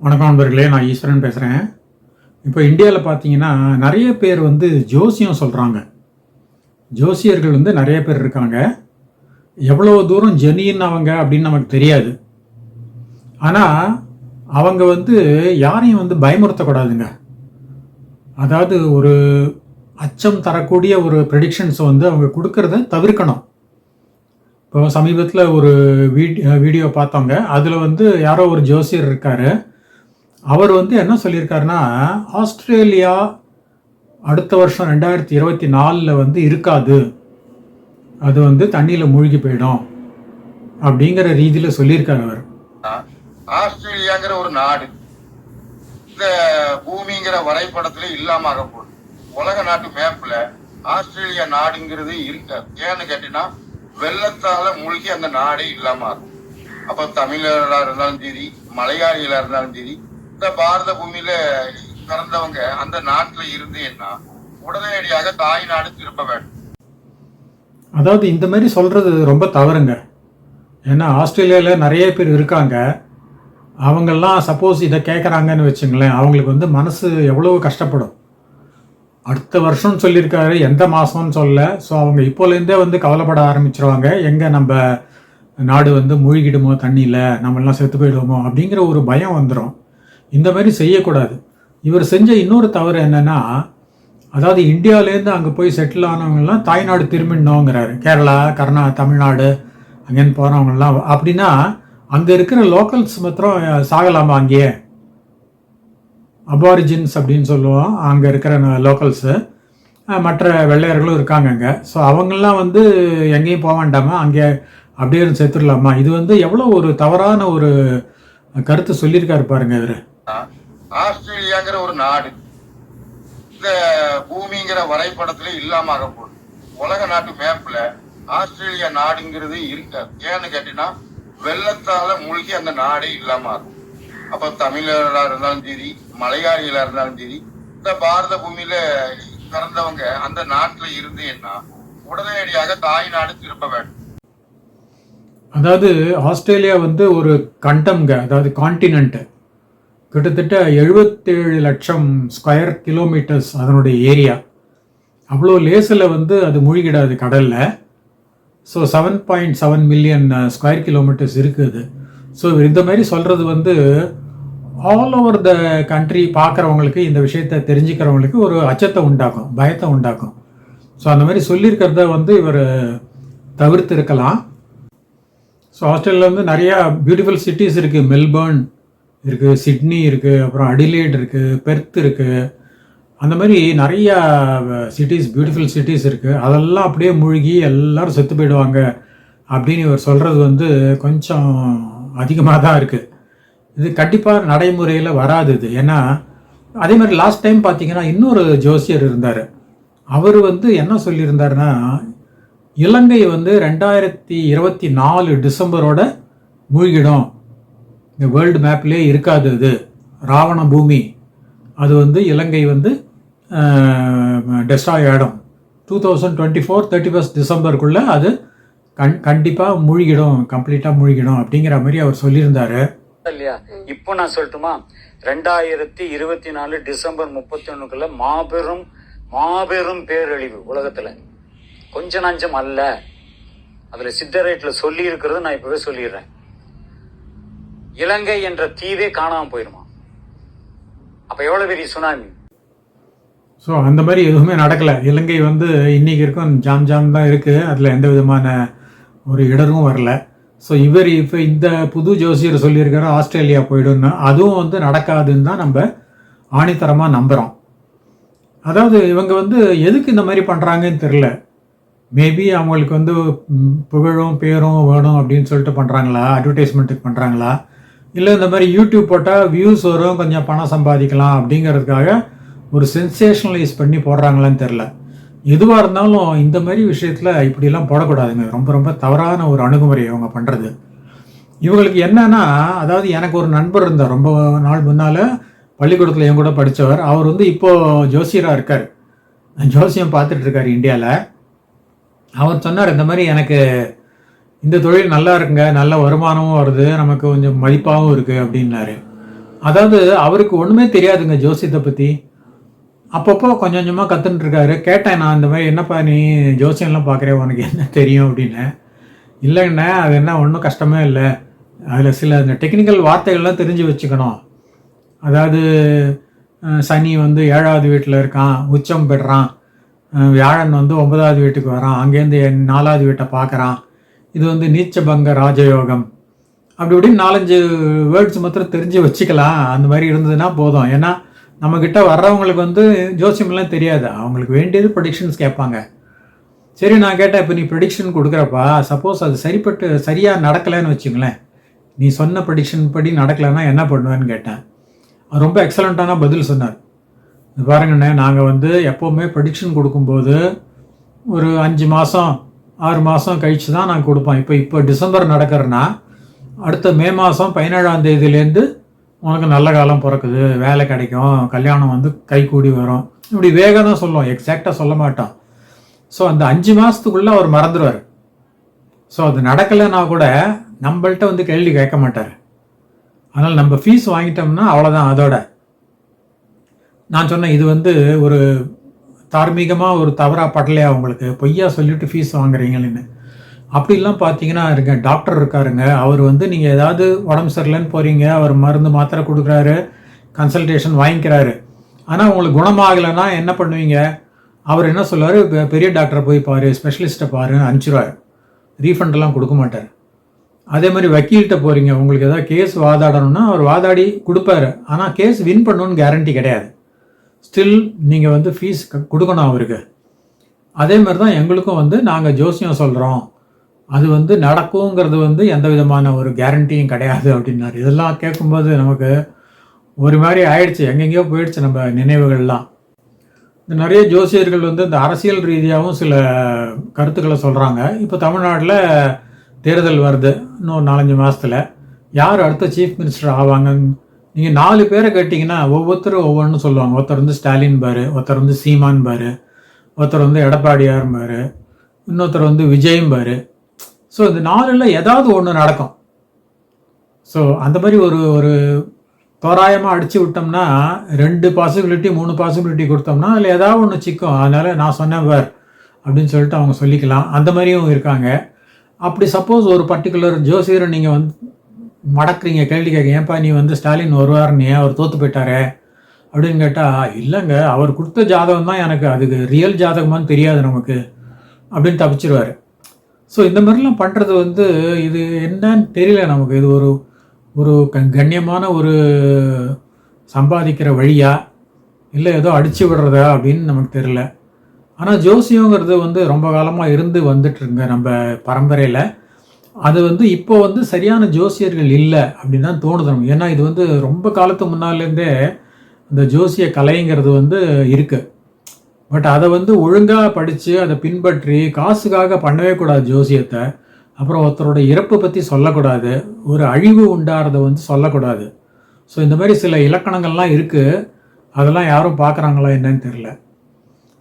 வணக்கம் நண்பர்களே நான் ஈஸ்வரன் பேசுகிறேன் இப்போ இந்தியாவில் பார்த்தீங்கன்னா நிறைய பேர் வந்து ஜோசியம் சொல்கிறாங்க ஜோசியர்கள் வந்து நிறைய பேர் இருக்காங்க. எவ்வளோ தூரம் ஜெனியின் அவங்க அப்படின்னு நமக்கு தெரியாது. ஆனால் அவங்க வந்து யாரையும் வந்து பயமுறுத்தக்கூடாதுங்க. அதாவது ஒரு அச்சம் தரக்கூடிய ஒரு ப்ரெடிக்ஷன்ஸ் வந்து அவங்க கொடுக்கறத தவிர்க்கணும். இப்போ சமீபத்தில் ஒரு வீட் வீடியோ பார்த்தோங்க. அதில் வந்து யாரோ ஒரு ஜோசியர் இருக்கார். அவர் வந்து என்ன சொல்லியிருக்காருன்னா ஆஸ்திரேலியா அடுத்த வருஷம் ரெண்டாயிரத்தி இருபத்தி நாலில் வந்து இருக்காது. அது வந்து தண்ணியில் மூழ்கி போயிடும். அப்படிங்கிற ரீதியில் சொல்லியிருக்காரு அவர். ஆஸ்திரேலியாங்கிற ஒரு நாடு இந்த பூமிங்கிற வரைபடத்துல இல்லாம ஆக போகுது. உலக நாட்டு மேப்ல ஆஸ்திரேலியா நாடுங்கிறது இருக்காது ஏன்னு கேட்டீங்கன்னா வெள்ளத்தால மூழ்கி அந்த நாடே இல்லாம ஆகும் அப்ப தமிழர்களா இருந்தாலும் சரி மலையாளிகளா இருந்தாலும் சரி இந்த பாரத பூமியில பிறந்தவங்க அந்த நாட்டுல இருந்தேன்னா உடனடியாக தாய் நாடு திரும்ப வேண்டும். அதாவது இந்த மாதிரி சொல்கிறது ரொம்ப தவறுங்க. ஏன்னா ஆஸ்திரேலியாவில் நிறைய பேர் இருக்காங்க. அவங்கெல்லாம் சப்போஸ் இதை கேட்குறாங்கன்னு வச்சுங்களேன் அவங்களுக்கு வந்து மனசு எவ்வளோ கஷ்டப்படும். அடுத்த வருஷம்னு சொல்லியிருக்காரு எந்த மாதம்னு சொல்ல. ஸோ அவங்க இப்போலேருந்தே வந்து கவலைப்பட ஆரம்பிச்சிருவாங்க. எங்கே நம்ம நாடு வந்து மூழ்கிடுமோ தண்ணியில் நம்மெல்லாம் செத்து போயிடுவோமோ அப்படிங்கிற ஒரு பயம் வந்துடும் இந்த மாதிரி செய்யக்கூடாது. இவர் செஞ்ச இன்னொரு தவறு என்னென்னா அதாவது இந்தியாவிலேருந்து அங்கே போய் செட்டில் ஆனவங்கெல்லாம் தாய்நாடு திரும்பிடணுங்கிறாரு கேரளா கர்நா தமிழ்நாடு அங்கேருந்து போகிறவங்கெல்லாம் அப்படின்னா அங்கே இருக்கிற லோக்கல்ஸ் மாத்திரம் சாகலாமா அங்கேயே அபாரிஜின்ஸ் அப்படின்னு சொல்லுவோம். அங்கே இருக்கிற லோக்கல்ஸு மற்ற வெள்ளையர்களும் இருக்காங்க அங்கே. ஸோ அவங்கெல்லாம் வந்து எங்கேயும் போக வேண்டாமா? அங்கே அப்படியே இருந்து செத்துடலாமா இது வந்து எவ்வளோ ஒரு தவறான ஒரு கருத்து சொல்லியிருக்காரு பாருங்க இவர். ஆஸ்திரேலியாங்கிற ஒரு நாடு. இந்த பூமிங்கிற வரைபடத்துல இல்லாம ஆக போகுது. உலக நாட்டு மேப்ல ஆஸ்திரேலியா நாடுங்கிறது இருக்காது ஏன்னு கேட்டீங்கன்னா வெள்ளத்தால மூழ்கி அந்த நாடே இல்லாம ஆகும். அப்ப தமிழர்களா இருந்தாலும் சரி மலையாளிகளா இருந்தாலும் சரி இந்த பாரத பூமியில பிறந்தவங்க அந்த நாட்டுல இருந்தேன்னா உடனடியாக தாய் நாடு திரும்ப வேண்டும். அதாவது ஆஸ்திரேலியா வந்து ஒரு கண்டம்ங்க அதாவது கான்டினென்ட் கிட்டத்தட்ட எழுபத்தேழு லட்சம் ஸ்கொயர் கிலோமீட்டர்ஸ் அதனுடைய ஏரியா அவ்வளோ லேசில் வந்து அது மூழ்கிடாது கடலில். So seven point seven million square kilometres இருக்குது. ஸோ இந்த மாதிரி சொல்கிறது வந்து ஆல் ஓவர் த கண்ட்ரி பார்க்குறவங்களுக்கு இந்த விஷயத்தை தெரிஞ்சுக்கிறவங்களுக்கு ஒரு அச்சத்தை உண்டாக்கும் பயத்தை உண்டாக்கும். ஸோ அந்த மாதிரி சொல்லியிருக்கிறத வந்து இவர் தவிர்த்து இருக்கலாம் ஸோ ஆஸ்திரேலியாவில் வந்து நிறையா பியூட்டிஃபுல் சிட்டிஸ் இருக்குது மெல்பர்ன் இருக்குது சிட்னி இருக்குது அப்புறம் அடிலேட் இருக்குது பெர்த் இருக்குது அந்த மாதிரி நிறையா சிட்டிஸ் பியூட்டிஃபுல் சிட்டிஸ் இருக்குது அதெல்லாம் அப்படியே மூழ்கி எல்லோரும் செத்து போயிடுவாங்க அப்படின்னு இவர் சொல்கிறது வந்து கொஞ்சம் அதிகமாக தான் இருக்குது இது கண்டிப்பாக நடைமுறையில் வராது இது. ஏன்னா அதே மாதிரி லாஸ்ட் டைம் பார்த்தீங்கன்னா இன்னொரு ஜோசியர் இருந்தார். அவர் வந்து என்ன சொல்லியிருந்தாருன்னா இலங்கை வந்து ரெண்டாயிரத்தி இருபத்தி நாலு டிசம்பரோட மூழ்கிடும். இந்த வேர்ல்டு மேப்லேயே இருக்காது அது. ராவண பூமி. அது வந்து இலங்கை வந்து டெஸ்ட்ராய் ஆகிடும் two thousand twenty four thirty first டிசம்பருக்குள்ளே அது கண் கண்டிப்பாக மூழ்கிடும் கம்ப்ளீட்டாக மூழ்கிடும் அப்படிங்கிற மாதிரி அவர் சொல்லியிருந்தாரு. இல்லையா? இப்போ நான் சொல்லட்டுமா? ரெண்டாயிரத்தி இருபத்தி நாலு டிசம்பர் முப்பத்தி ஒண்ணுக்குள்ள மாபெரும் மாபெரும் பேரழிவு உலகத்துல. கொஞ்ச நஞ்சம் அல்ல. அதுல சித்தரைட்ல சொல்லி இருக்கிறது நான் இப்பவே சொல்லிடுறேன். இலங்கை என்ற தீவே காணாமல் போயிருமா? அப்ப எவ்வளவு பெரிய சுனாமி? ஸோ அந்த மாதிரி எதுவுமே நடக்கலை. இலங்கை வந்து இன்னைக்கு இருக்கும் ஜாம் ஜாம் தான் இருக்குது அதில் எந்த விதமான ஒரு இடரும் வரல. ஸோ இவர் இப்போ இந்த புது ஜோசியர் சொல்லியிருக்காரு ஆஸ்திரேலியா போயிடும்னு. அதுவும் வந்து நடக்காதுன்னு தான் நம்ம ஆணித்தரமாக நம்புகிறோம் அதாவது இவங்க வந்து எதுக்கு இந்த மாதிரி பண்ணுறாங்கன்னு தெரில மேபி அவங்களுக்கு வந்து புகழும் பேரும் வேணும் அப்படின்னு சொல்லிட்டு பண்ணுறாங்களா அட்வர்டைஸ்மெண்ட்டுக்கு பண்ணுறாங்களா இல்லை இந்த மாதிரி யூடியூப் போட்டால் வியூஸ் வரும் கொஞ்சம் பணம் சம்பாதிக்கலாம் அப்படிங்கிறதுக்காக ஒரு சென்சேஷனலைஸ் பண்ணி போடுறாங்களான்னு தெரில எதுவாக இருந்தாலும் இந்த மாதிரி விஷயத்தில் இப்படிலாம் போடக்கூடாதுங்க. ரொம்ப ரொம்ப தவறான ஒரு அணுகுமுறை அவங்க பண்ணுறது இவங்களுக்கு என்னன்னா அதாவது எனக்கு ஒரு நண்பர் இருந்தார். ரொம்ப நாள் முன்னால் பள்ளிக்கூடத்தில் என் கூட படித்தவர் அவர் வந்து இப்போது ஜோசியராக இருக்கார். ஜோசியம் பார்த்துட்ருக்கார் இந்தியாவில் அவர் சொன்னார் இந்த மாதிரி எனக்கு இந்த தொழில் நல்லா இருக்குங்க நல்ல வருமானமும் வருது நமக்கு கொஞ்சம் மதிப்பாகவும் இருக்குது அப்படின்னாரு. அதாவது அவருக்கு ஒன்றுமே தெரியாதுங்க ஜோசியத்தை பற்றி அப்பப்போ கொஞ்சம் கொஞ்சமாக கற்றுன்ட்ருக்காரு கேட்டேன் நான் இந்த மாதிரி என்னப்பா நீ ஜோசியம்லாம் பார்க்குறேன் உனக்கு என்ன தெரியும் அப்படின்னு. இல்லைங்கண்ணே அது என்ன ஒன்றும் கஷ்டமே இல்லை. அதில் சில இந்த டெக்னிக்கல் வார்த்தைகள்லாம் தெரிஞ்சு வச்சுக்கணும். அதாவது சனி வந்து ஏழாவது வீட்டில் இருக்கான் உச்சம் பெறான். வியாழன் வந்து ஒன்பதாவது வீட்டுக்கு வரான். அங்கேருந்து என் நாலாவது வீட்டை பார்க்குறான் இது வந்து நீச்சபங்க ராஜயோகம். அப்படி இப்படின்னு நாலஞ்சு வேர்ட்ஸ் மாத்திரம் தெரிஞ்சு வச்சுக்கலாம். அந்த மாதிரி இருந்ததுன்னா போதும். ஏன்னா நம்மக்கிட்ட வர்றவங்களுக்கு வந்து ஜோசியம்லாம் தெரியாது. அவங்களுக்கு வேண்டியது ப்ரொடிக்ஷன்ஸ் கேட்பாங்க. சரி நான் கேட்டேன் இப்போ நீ ப்ரெடிக்ஷன் கொடுக்குறப்பா சப்போஸ் அது சரிப்பட்டு சரியாக நடக்கலைன்னு வச்சுங்களேன். நீ சொன்ன ப்ரெடிக்ஷன் படி நடக்கலைன்னா என்ன பண்ணுவேன்னு கேட்டேன். அவர் ரொம்ப எக்ஸலண்ட்டான பதில் சொன்னார். பாருங்கண்ணே நாங்கள் வந்து எப்போவுமே ப்ரொடிக்ஷன் கொடுக்கும்போது ஒரு அஞ்சு மாதம் ஆறு மாதம் கழித்து தான் நாங்கள் கொடுப்போம் இப்போ இப்போ டிசம்பர் நடக்கிறன்னா அடுத்த மே மாதம் பதினேழாம் தேதியிலேருந்து உனக்கு நல்ல காலம் பிறக்குது வேலை கிடைக்கும் கல்யாணம் வந்து கைகூடி வரும். இப்படி வேகம் தான் சொல்லுவோம் எக்ஸாக்டாக சொல்ல மாட்டோம் ஸோ அந்த அஞ்சு மாதத்துக்குள்ளே அவர் மறந்துடுவார் ஸோ அது நடக்கலைன்னா கூட நம்மள்ட்ட வந்து கேள்வி கேட்க மாட்டார். அதனால் நம்ம ஃபீஸ் வாங்கிட்டோம்னா அவ்வளோதான் அதோட. நான் சொன்னேன் இது வந்து ஒரு தார்மீகமாக ஒரு தவறாக படலையா உங்களுக்கு? பொய்யா சொல்லிட்டு ஃபீஸ் வாங்குறீங்கன்னு. அப்படிலாம் பார்த்தீங்கன்னா இருங்க டாக்டர் இருக்காருங்க. அவர் வந்து நீங்கள் ஏதாவது உடம்பு சரியில்லைன்னு போகிறீங்க அவர் மருந்து மாத்திரை கொடுக்குறாரு கன்சல்டேஷன் வாங்கிக்கிறாரு. ஆனால் உங்களுக்கு குணமாகலைன்னா என்ன பண்ணுவீங்க? அவர் என்ன சொல்லுவார்? பெரிய டாக்டரை போய் பாரு ஸ்பெஷலிஸ்ட்டை பாருன்னு அனுப்பிச்சிருவார். ரீஃபண்டெல்லாம் கொடுக்க மாட்டார். அதே மாதிரி வக்கீல்கிட்ட போகிறீங்க உங்களுக்கு ஏதாவது கேஸ் வாதாடணும்னா அவர் வாதாடி கொடுப்பாரு. ஆனால் கேஸ் வின் பண்ணணும்னு கேரண்டி கிடையாது. ஸ்டில் நீங்கள் வந்து ஃபீஸ் கொடுக்கணும் அவருக்கு. அதே மாதிரி தான் எங்களுக்கும் வந்து நாங்கள் ஜோசியம் சொல்கிறோம் அது வந்து நடக்குங்கிறது வந்து எந்த விதமான ஒரு கேரண்டியும் கிடையாது அப்படின்னாரு. இதெல்லாம் கேட்கும்போது நமக்கு ஒரு மாதிரி ஆயிடுச்சு. எங்கெங்கேயோ போயிடுச்சு நம்ம நினைவுகள்லாம். இந்த நிறைய ஜோசியர்கள் வந்து இந்த அரசியல் ரீதியாகவும் சில கருத்துக்களை சொல்கிறாங்க இப்போ தமிழ்நாட்டில் தேர்தல் வருது. இன்னும் நாலஞ்சு மாதத்தில் யார் அடுத்த சீஃப் மினிஸ்டர் ஆவாங்க நீங்கள் நாலு பேரை கேட்டிங்கன்னா ஒவ்வொருத்தரும் ஒவ்வொன்றும் சொல்லுவாங்க. ஒருத்தர் வந்து ஸ்டாலின் பாரு ஒருத்தர் வந்து சீமான் பாரு ஒருத்தர் வந்து எடப்பாடியார் பாரு இன்னொருத்தர் வந்து விஜயும் பாரு. ஸோ இந்த நாலில் ஏதாவது ஒன்று நடக்கும். ஸோ அந்த மாதிரி ஒரு ஒரு தோராயமாக அடித்து விட்டோம்னா ரெண்டு பாசிபிலிட்டி மூணு பாசிபிலிட்டி கொடுத்தோம்னா அதில் ஏதாவது ஒன்று சிக்கும். அதனால் நான் சொன்னேன் பார் அப்படின்னு சொல்லிட்டு அவங்க சொல்லிக்கலாம். அந்த மாதிரியும் இருக்காங்க. அப்படி சப்போஸ் ஒரு பர்டிகுலர் ஜோசியரை நீங்கள் வந்து மடக்குறீங்க கேள்வி கேட்க ஏன்பா நீ வந்து ஸ்டாலின் வருவார் நீ அவர் தோத்து போயிட்டாரே? அப்படின்னு கேட்டால் இல்லைங்க அவர் கொடுத்த ஜாதகம் தான் எனக்கு அதுக்கு ரியல் ஜாதகமான்னு தெரியாது நமக்கு அப்படின்னு தப்பிச்சிருவார். ஸோ இந்த மாதிரிலாம் பண்ணுறது வந்து இது என்னன்னு தெரியல நமக்கு. இது ஒரு ஒரு கண்ணியமான ஒரு சம்பாதிக்கிற வழியா இல்லை ஏதோ அடிச்சு விடுறதா அப்படின்னு நமக்கு தெரியல. ஆனால் ஜோசியங்கிறது வந்து ரொம்ப காலமாக இருந்து வந்துட்டுருங்க நம்ம பரம்பரையில். அது வந்து இப்போ வந்து சரியான ஜோசியர்கள் இல்லை அப்படின்னு தான் தோணுது நமக்கு. ஏன்னா இது வந்து ரொம்ப காலத்து முன்னாலேருந்தே இந்த ஜோசிய கலைங்கிறது வந்து இருக்குது பட் அதை வந்து ஒழுங்காக படித்து அதை பின்பற்றி காசுக்காக பண்ணவே கூடாது ஜோசியத்தை. அப்புறம் ஒருத்தரோட இறப்பை பற்றி சொல்லக்கூடாது. ஒரு அழிவு உண்டாகிறத வந்து சொல்லக்கூடாது. ஸோ இந்த மாதிரி சில இலக்கணங்கள்லாம் இருக்குது அதெல்லாம் யாரும் பார்க்குறாங்களா என்னன்னு தெரில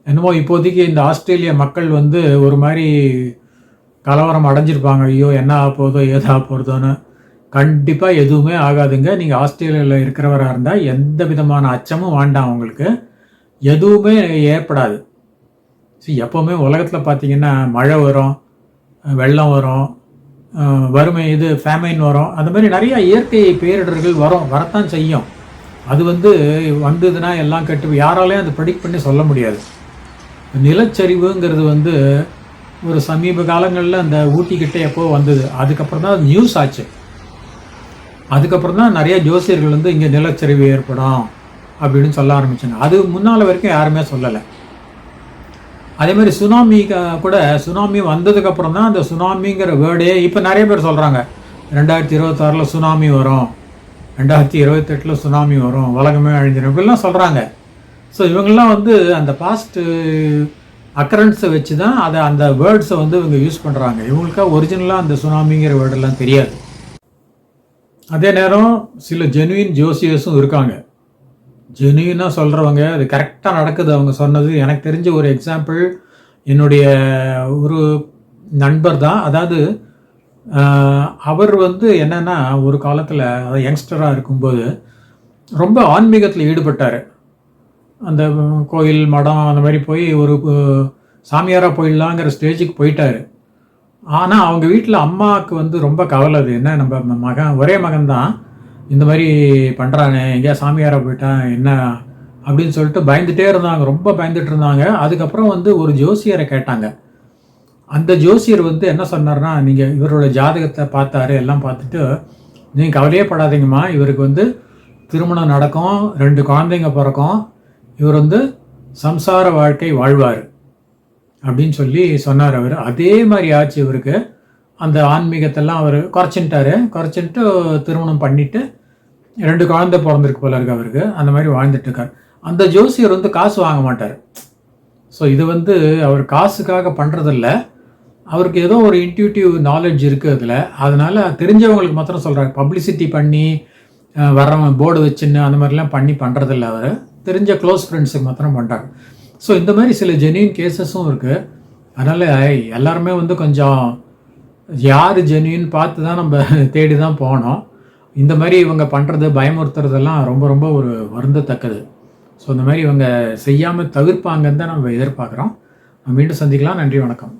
என்னமோ இப்போதைக்கு இந்த ஆஸ்திரேலிய மக்கள் வந்து ஒரு மாதிரி கலவரம் அடைஞ்சிருப்பாங்க. ஐயோ என்ன ஆக போதோ ஏதா போகிறதோன்னு கண்டிப்பாக எதுவுமே ஆகாதுங்க. நீங்கள் ஆஸ்திரேலியாவில் இருக்கிறவராக இருந்தால் எந்த விதமான அச்சமும் வேண்டாம் உங்களுக்கு. எதுவுமே ஏற்படாது. சரி எப்போவுமே உலகத்தில் பார்த்தீங்கன்னா மழை வரும் வெள்ளம் வரும் வறுமை இது ஃபேமைன் வரும். அந்த மாதிரி நிறையா இயற்கை பேரிடர்கள் வரும். வரத்தான் செய்யும். அது வந்து வந்ததுன்னா எல்லாம் கட்டு யாராலையும் அதை ப்ரெடிக்ட் பண்ணி சொல்ல முடியாது. நிலச்சரிவுங்கிறது வந்து ஒரு சமீப காலங்களில் அந்த ஊட்டி எப்போ வந்தது? அதுக்கப்புறம் தான் நியூஸ் ஆச்சு. அதுக்கப்புறம் தான் நிறைய ஜோசியர்கள் வந்து இங்கே நிலச்சரிவு ஏற்படும் அப்படின்னு சொல்ல ஆரம்பிச்சாங்க. அது முன்னால் வரைக்கும் யாருமே சொல்லலை. அதே மாதிரி சுனாமி கூட சுனாமி வந்ததுக்கப்புறம் தான் அந்த சுனாமிங்கிற வேர்டே இப்போ நிறைய பேர் சொல்கிறாங்க ரெண்டாயிரத்தி இருபத்தாறில் சுனாமி வரும். ரெண்டாயிரத்தி இருபத்தெட்டில் சுனாமி வரும். உலகமே அழிஞ்சிடும் இப்படிலாம் சொல்கிறாங்க ஸோ இவங்கெல்லாம் வந்து அந்த பாஸ்ட்டு அக்கரன்ஸை வச்சு தான் அதை அந்த வேர்ட்ஸை வந்து இவங்க யூஸ் பண்ணுறாங்க இவங்களுக்கா ஒரிஜினலாக அந்த சுனாமிங்கிற வேர்டெல்லாம் தெரியாது. அதே நேரம் சில ஜெனுவின் ஜோசியர்ஸும் இருக்காங்க. ஜெனுவினாக சொல்கிறவங்க அது கரெக்டாக நடக்குது அவங்க சொன்னது. எனக்கு தெரிஞ்ச ஒரு எக்ஸாம்பிள் என்னுடைய ஒரு நண்பர் தான். அதாவது அவர் வந்து என்னென்னா ஒரு காலத்தில் யங்ஸ்டராக இருக்கும்போது ரொம்ப ஆன்மீகத்தில் ஈடுபட்டார். அந்த கோயில் மடம் அந்த மாதிரி போய் ஒரு சாமியாராக போயிடலாங்கிற ஸ்டேஜுக்கு போயிட்டார். ஆனால் அவங்க வீட்டில் அம்மாவுக்கு வந்து ரொம்ப கவலை அது. என்ன நம்ம மகன் ஒரே மகன் தான் இந்த மாதிரி பண்ணுறானே எங்கேயா சாமியாராக போயிட்டான் என்ன? அப்படின்னு சொல்லிட்டு பயந்துட்டே இருந்தாங்க. ரொம்ப பயந்துட்டு இருந்தாங்க. அதுக்கப்புறம் வந்து ஒரு ஜோசியரை கேட்டாங்க. அந்த ஜோசியர் வந்து என்ன சொன்னார்னா நீங்கள் இவரோட ஜாதகத்தை பார்த்தாரு எல்லாம் பார்த்துட்டு நீங்கள் கவலையே படாதீங்கம்மா. இவருக்கு வந்து திருமணம் நடக்கும் ரெண்டு குழந்தைங்க பிறக்கும். இவர் வந்து சம்சார வாழ்க்கை வாழ்வார் அப்படின்னு சொல்லி சொன்னார் அவர். அதே மாதிரி ஆச்சு இவருக்கு. அந்த ஆன்மீகத்தெல்லாம் அவர் குறைச்சின்ட்டாரு. குறைச்சின்ட்டு திருமணம் பண்ணிட்டு ரெண்டு குழந்தை பிறந்திருக்கு போல இருக்கு அவருக்கு. அந்த மாதிரி வாழ்ந்துட்டு இருக்கார். அந்த ஜோசியர் வந்து காசு வாங்க மாட்டார். ஸோ இது வந்து அவர் காசுக்காக பண்ணுறதில்ல அவருக்கு ஏதோ ஒரு இன்ட்யூட்டிவ் நாலேஜ் இருக்குது அதில். அதனால் தெரிஞ்சவங்களுக்கு மாத்திரம் சொல்கிறார் பப்ளிசிட்டி பண்ணி வர்றவங்க போர்டு வச்சுன்னு அந்த மாதிரிலாம் பண்ணி பண்ணுறதில்ல அவர். தெரிஞ்ச க்ளோஸ் ஃப்ரெண்ட்ஸுக்கு மாத்திரம் பண்ணுறாங்க ஸோ இந்த மாதிரி சில ஜெனியூன் கேசஸும் இருக்குது அதனால் எல்லாருமே வந்து கொஞ்சம் யார் ஜெனியூன் பார்த்து தான் நம்ம தேடி தான் போனோம் இந்த மாதிரி இவங்க பண்ணுறது பயமுறுத்துறதெல்லாம் ரொம்ப ரொம்ப ஒரு வருந்தத்தக்கது. ஸோ இந்த மாதிரி இவங்க செய்யாமல் தவிர்ப்பாங்கன்னு தான் நம்ம எதிர்பார்க்குறோம். மீண்டும் சந்திக்கலாம். நன்றி வணக்கம்.